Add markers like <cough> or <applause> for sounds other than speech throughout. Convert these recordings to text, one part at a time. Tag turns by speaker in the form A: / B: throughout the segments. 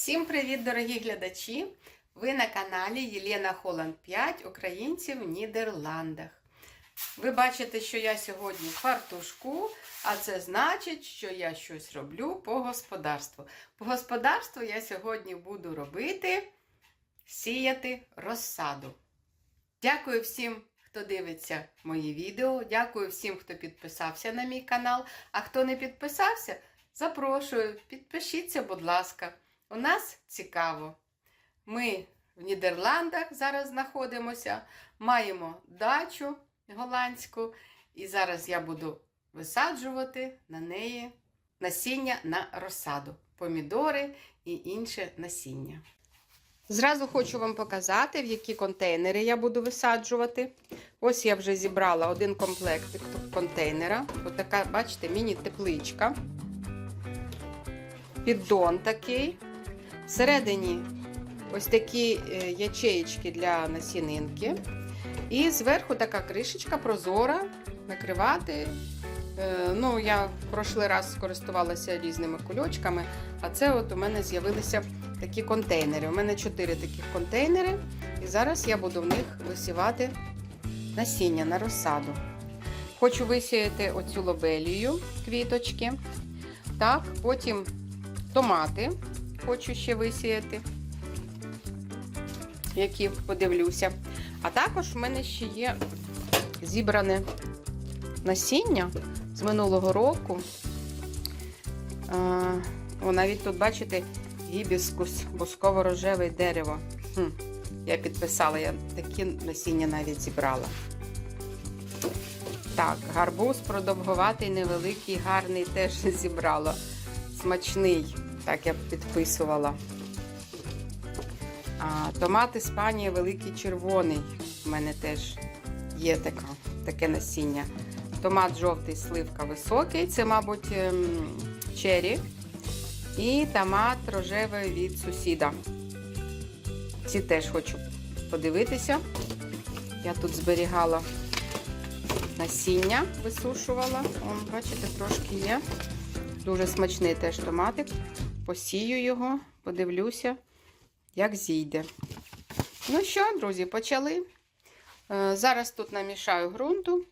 A: Всім привіт, дорогі глядачі! Ви на каналі Єлена Холланд 5 українців в Нідерландах. Ви бачите, що я сьогодні фартушку, а це значить, що я щось роблю по господарству. По господарству я сьогодні буду робити сіяти розсаду. Дякую всім, хто дивиться мої відео. Дякую всім, хто підписався на мій канал. А хто не підписався, запрошую, підпишіться, будь ласка. У нас цікаво. Ми в Нідерландах зараз знаходимося, маємо дачу голландську, і зараз я буду висаджувати на неї насіння на розсаду, помідори і інше насіння. Зразу хочу вам показати, в які контейнери я буду висаджувати. Ось я вже зібрала один комплект контейнера. Ось така, бачите, міні-тепличка. Піддон такий. Всередині ось такі е, ячеєчки для насінинки. І зверху така кришечка прозора, накривати. Е, Ну, Я в прошлий раз скористувалася різними кульочками, а це от у мене з'явилися такі контейнери. У мене чотири таких контейнери, і зараз я буду в них висівати насіння на розсаду. Хочу висіяти оцю лобелію квіточки. Так, Потім томати хочу ще висіяти, які подивлюся. А також в мене ще є зібране насіння з минулого року. О, навіть тут, бачите, гібіскус, бусково-рожеве дерево. Хм, Я підписала, я такі насіння навіть зібрала. Так, гарбуз продовгуватий, невеликий, гарний теж <laughs> зібрала. Смачний, так я підписувала. А, Томат Іспанія великий червоний. У мене теж є така, таке насіння. Томат жовтий, сливка високий, це, мабуть, ем, чері. І томат рожевий від сусіда. Ці теж хочу подивитися. Я тут зберігала насіння, висушувала. Вон, бачите, трошки є. Дуже смачний теж томатик. Посію його, подивлюся, як зійде. Ну що, друзі, почали. Е, Зараз тут намішаю ґрунту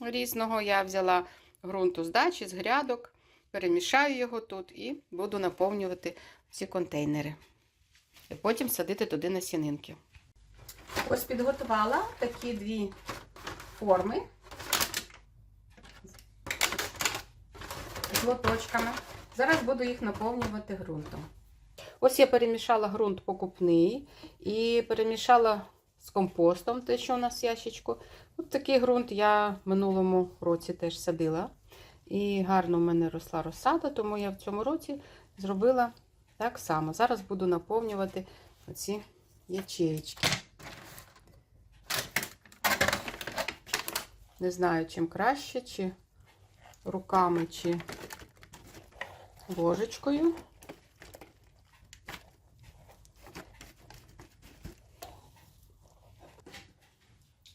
A: різного. Я взяла ґрунту з дачі, з грядок, перемішаю його тут і буду наповнювати ці контейнери. І потім садити туди насінинки. Ось підготувала такі дві форми з лоточками. Зараз буду їх наповнювати ґрунтом. Ось я перемішала ґрунт покупний і перемішала з компостом, те, що у нас в ящичку. Ось такий ґрунт я в минулому році теж садила. І гарно в мене росла розсада, тому я в цьому році зробила так само. Зараз буду наповнювати оці ячеєчки. Не знаю, чим краще, чи руками, чи ложечкою.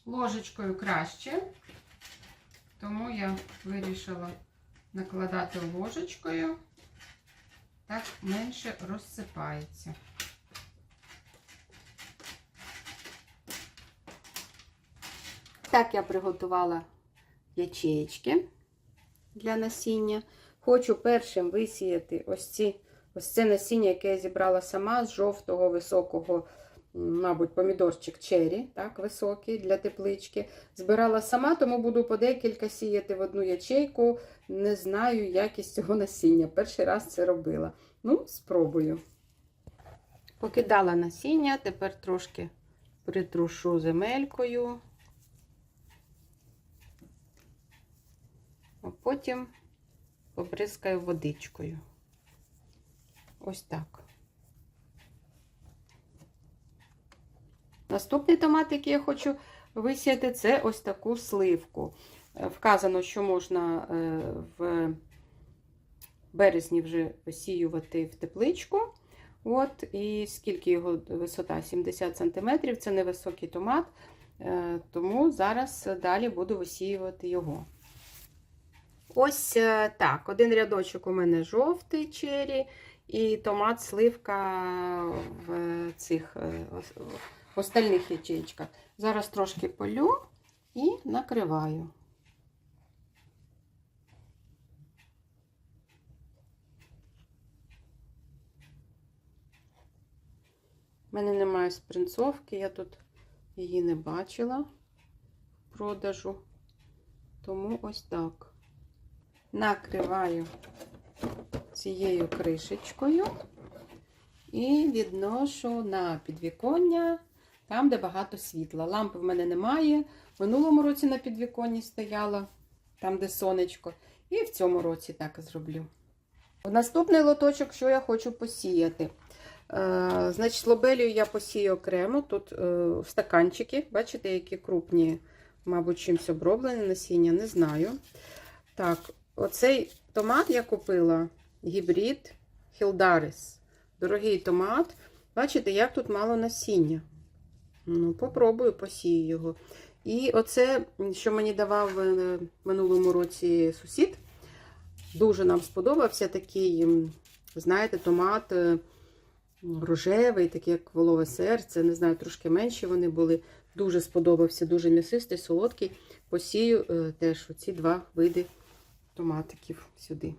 A: Ложечкою краще, тому я вирішила накладати ложечкою, так менше розсипається. Так я приготувала ячеєчки для насіння. Хочу першим висіяти ось ці, ось це насіння, яке я зібрала сама з жовтого високого, мабуть, помідорчик чері, так, високий для теплички. Збирала сама, тому буду по декілька сіяти в одну ячейку. Не знаю якість цього насіння. Перший раз це робила. Ну, спробую. Покидала насіння, тепер трошки притрушу земелькою. А потім побризкаю водичкою. Ось так. Наступний томат, який я хочу висіяти, це ось таку сливку. Вказано, що можна в березні вже посіювати в тепличку. От, І скільки його висота? 70 см. Це невисокий томат, тому зараз далі буду висіювати його. Ось так. Один рядочок у мене жовтий чері, і томат сливка в цих е, в остальних ячейках. Зараз трошки полю і накриваю. У мене немає спринцовки, я тут її не бачила в продажу. Тому ось так. Накриваю цією кришечкою і відношу на підвіконня, там, де багато світла. Лампи в мене немає. В минулому році на підвіконні стояла, там, де сонечко. І в цьому році так зроблю. Наступний лоточок, що я хочу посіяти. Е, значить, лобелію я посію окремо. Тут е, стаканчики. Бачите, які крупні, мабуть, чимось оброблені насіння, не знаю. Так, оцей томат я купила гібрид Хілдарис. Дорогий томат. Бачите, як тут мало насіння. Ну, попробую посію його. І оце, що мені давав е, в минулому році сусід, дуже нам сподобався такий, знаєте, томат е, рожевий, такий як волове серце. Не знаю, трошки менші вони були. Дуже сподобався, дуже м'ясистий, солодкий. Посію е, теж оці два види томатиків сюди.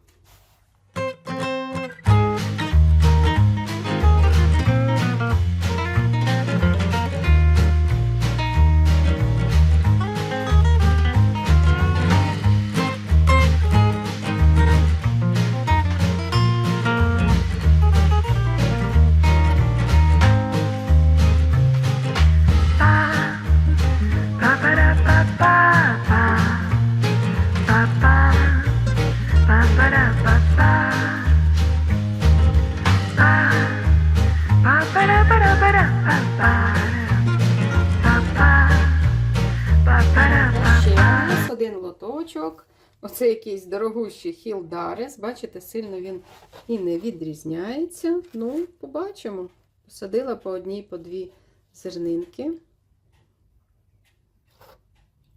A: Лоточок. Оце якийсь дорогущий Хілдарес. Бачите, сильно він і не відрізняється. Ну, побачимо. Посадила по одній, по дві зернинки.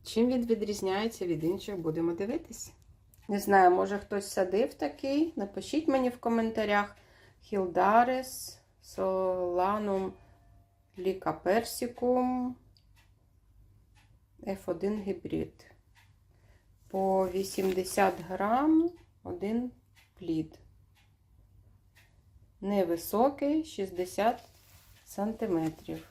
A: Чим він відрізняється від інших, будемо дивитися. Не знаю, може хтось садив такий. Напишіть мені в коментарях. Хілдарес, Соланум, Ліка Персикум. F1 гібрид. По 80 грам один плід. Невисокий 60 сантиметрів.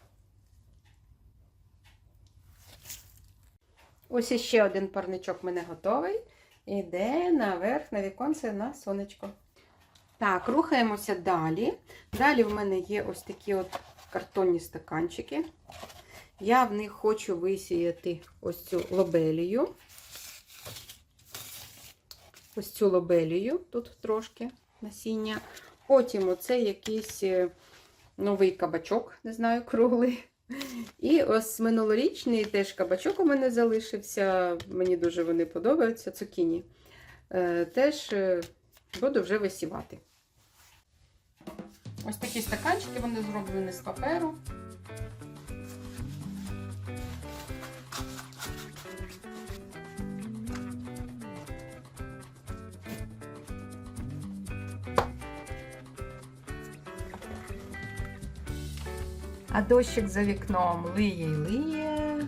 A: Ось іще один парничок в мене готовий. Іде наверх на віконце на сонечко. Так, рухаємося далі. Далі в мене є ось такі от картонні стаканчики. Я в них хочу висіяти ось цю лобелію. Ось цю лобелію, тут трошки насіння. Потім оце якийсь е, новий кабачок, не знаю, круглий. І ось минулорічний теж кабачок у мене залишився. Мені дуже вони подобаються, цукіні. Е, Теж е, буду вже висівати. Ось такі стаканчики, вони зроблені з паперу. А дощик за вікном лиє й лиє.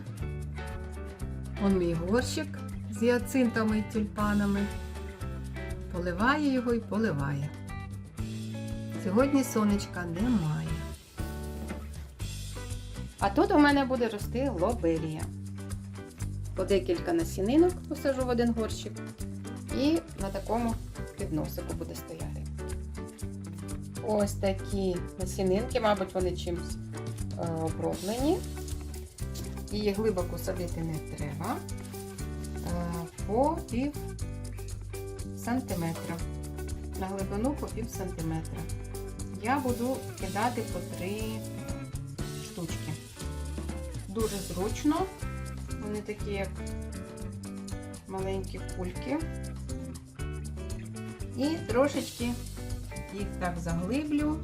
A: Он мій горщик з гіацинтами і тюльпанами. Поливає його і поливає. Сьогодні сонечка немає. А тут у мене буде рости лобелія. По декілька насінинок посажу в один горщик. І на такому підносику буде стояти. Ось такі насінинки, мабуть, вони чимось оброблені. Її глибоко садити не треба. Е, По пів сантиметра. На глибину по пів сантиметра. Я буду кидати по три штучки. Дуже зручно. Вони такі, як маленькі кульки. І трошечки їх так заглиблю.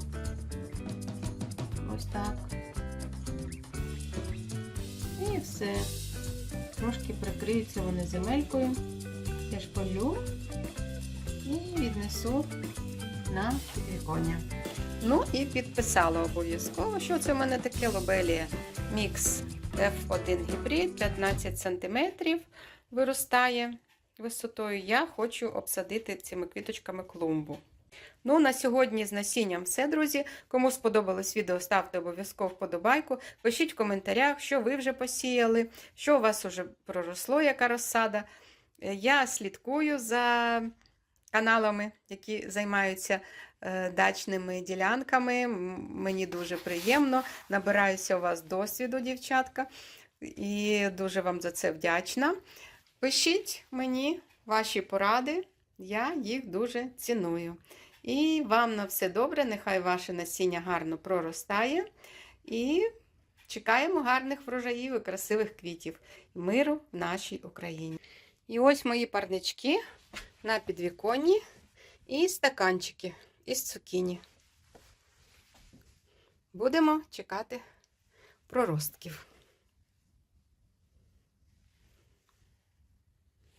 A: Ось так. І все. Трошки прикриються вони земелькою. Теж полю і віднесу на підвіконня. Ну і підписала обов'язково, що це в мене таке лобелія мікс F1 гібрид 15 см виростає висотою. Я хочу обсадити цими квіточками клумбу. Ну, на сьогодні з насінням все, друзі. Кому сподобалось відео, ставте обов'язково вподобайку. Пишіть в коментарях, що ви вже посіяли, що у вас вже проросло, яка розсада. Е, Я слідкую за каналами, які займаються е, дачними ділянками. Мені дуже приємно. Набираюся у вас досвіду, дівчатка. І дуже вам за це вдячна. Пишіть мені ваші поради, я їх дуже ціную. І вам на все добре, нехай ваше насіння гарно проростає. І чекаємо гарних врожаїв і красивих квітів. Миру в нашій Україні. І ось мої парнички на підвіконні і стаканчики із цукіні. Будемо чекати проростків.